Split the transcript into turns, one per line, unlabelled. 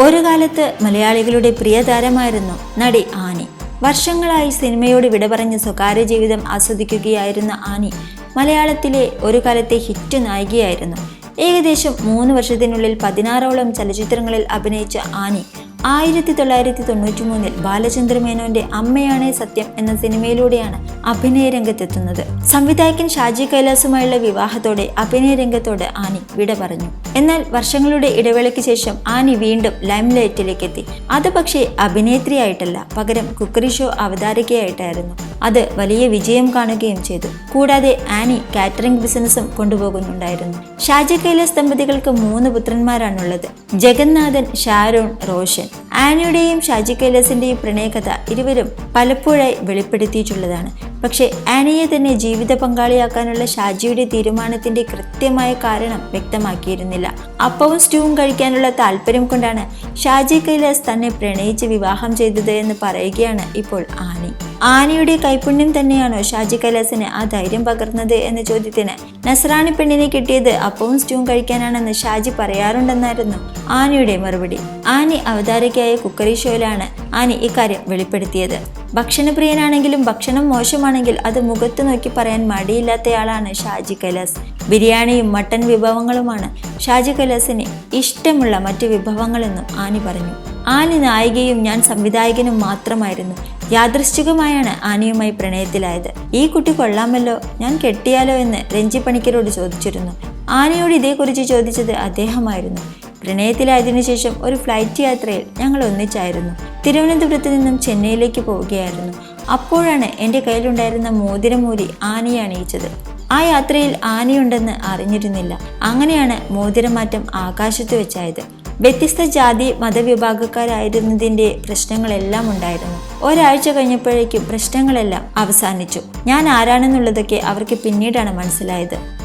ഒരു കാലത്ത് മലയാളികളുടെ പ്രിയതാരമായിരുന്നു നടി ആനി. വർഷങ്ങളായി സിനിമയോട് വിട പറഞ്ഞ് സ്വകാര്യ ജീവിതം ആസ്വദിക്കുകയായിരുന്ന ആനി മലയാളത്തിലെ ഒരു കാലത്തെ ഹിറ്റ് നായികയായിരുന്നു. ഏകദേശം മൂന്ന് വർഷത്തിനുള്ളിൽ പതിനാറോളം ചലച്ചിത്രങ്ങളിൽ അഭിനയിച്ച ആനി ആയിരത്തി തൊള്ളായിരത്തി തൊണ്ണൂറ്റി മൂന്നിൽ ബാലചന്ദ്ര മേനോന്റെ അമ്മയാണ് സത്യം എന്ന സിനിമയിലൂടെയാണ് അഭിനയ രംഗത്തെത്തുന്നത്. സംവിധായകൻ ഷാജി കൈലാസുമായുള്ള വിവാഹത്തോടെ അഭിനയ രംഗത്തോട് ആനി വിട പറഞ്ഞു. എന്നാൽ വർഷങ്ങളുടെ ഇടവേളയ്ക്ക് ശേഷം ആനി വീണ്ടും ലൈം ലൈറ്റിലേക്ക് എത്തി അത് പക്ഷേ അഭിനേത്രിയായിട്ടല്ല പകരം കുക്കറി ഷോ അവതാരകയായിട്ടായിരുന്നു. അത് വലിയ വിജയം കാണുകയും ചെയ്തു. കൂടാതെ ആനി കാറ്ററിംഗ് ബിസിനസ്സും കൊണ്ടുപോകുന്നുണ്ടായിരുന്നു. ഷാജി കൈലാസ് ദമ്പതികൾക്ക് മൂന്ന് പുത്രന്മാരാണുള്ളത്. ജഗന്നാഥൻ ഷാരോൺ റോഷൻ. também. ആനിയുടെയും ഷാജി കൈലാസിന്റെയും പ്രണയകഥ ഇരുവരും പലപ്പോഴായി വെളിപ്പെടുത്തിയിട്ടുള്ളതാണ്. പക്ഷേ ആനിയെ തന്നെ ജീവിത പങ്കാളിയാക്കാനുള്ള ഷാജിയുടെ തീരുമാനത്തിന്റെ കൃത്യമായ കാരണം വ്യക്തമാക്കിയിരുന്നില്ല. അപ്പവും സ്റ്റൂവും കഴിക്കാനുള്ള താല്പര്യം കൊണ്ടാണ് ഷാജി കൈലാസ് തന്നെ പ്രണയിച്ച് വിവാഹം ചെയ്തത് എന്ന് പറയുകയാണ് ഇപ്പോൾ ആനി ആനയുടെ കൈപുണ്യം തന്നെയാണോ ഷാജി കൈലാസിന് ആ ധൈര്യം പകർന്നത് എന്ന ചോദ്യത്തിന് നസ്രാണി പെണ്ണിനെ കിട്ടിയത് അപ്പവും സ്റ്റൂവും കഴിക്കാനാണെന്ന് ഷാജി പറയാറുണ്ടെന്നായിരുന്നു ആനയുടെ മറുപടി. ആനി അവതാരകയായ കുക്കറി ഷോയിലാണ് ആനി ഇക്കാര്യം വെളിപ്പെടുത്തിയത്. ഭക്ഷണപ്രിയനാണെങ്കിലും ഭക്ഷണം മോശമാണെങ്കിൽ അത് മുഖത്ത് നോക്കി പറയാൻ മടിയില്ലാത്തയാളാണ് ഷാജി കൈലാസ്. ബിരിയാണിയും മട്ടൻ വിഭവങ്ങളുമാണ് ഷാജി കൈലാസിന് ഇഷ്ടമുള്ള മറ്റു വിഭവങ്ങളെന്നും ആനി പറഞ്ഞു. ആനി നായികയും ഞാൻ സംവിധായകനും മാത്രമായിരുന്നു. യാദൃശ്ചികമായാണ് ആനിയുമായി പ്രണയത്തിലായത്. ഈ കുട്ടി കൊള്ളാമല്ലോ ഞാൻ കെട്ടിയാലോ എന്ന് രഞ്ജി പണിക്കരോട് ചോദിച്ചിരുന്നു. ആനയോട് ഇതേക്കുറിച്ച് ചോദിച്ചത് അദ്ദേഹമായിരുന്നു. പ്രണയത്തിലായതിനു ശേഷം ഒരു ഫ്ലൈറ്റ് യാത്രയിൽ ഞങ്ങൾ ഒന്നിച്ചായിരുന്നു. തിരുവനന്തപുരത്ത് നിന്നും ചെന്നൈയിലേക്ക് പോവുകയായിരുന്നു. അപ്പോഴാണ് എന്റെ കയ്യിലുണ്ടായിരുന്ന മോതിരമൂരി ആനയെ അണിയിച്ചത്. ആ യാത്രയിൽ ആനയുണ്ടെന്ന് അറിഞ്ഞിരുന്നില്ല. അങ്ങനെയാണ് മോതിരമാറ്റം ആകാശത്ത് വെച്ചായത്. വ്യത്യസ്ത ജാതി മതവിഭാഗക്കാരായിരുന്നതിന്റെ പ്രശ്നങ്ങളെല്ലാം ഉണ്ടായിരുന്നു. ഒരാഴ്ച കഴിഞ്ഞപ്പോഴേക്കും പ്രശ്നങ്ങളെല്ലാം അവസാനിച്ചു. ഞാൻ ആരാണെന്നുള്ളതൊക്കെ അവർക്ക് പിന്നീടാണ് മനസ്സിലായത്.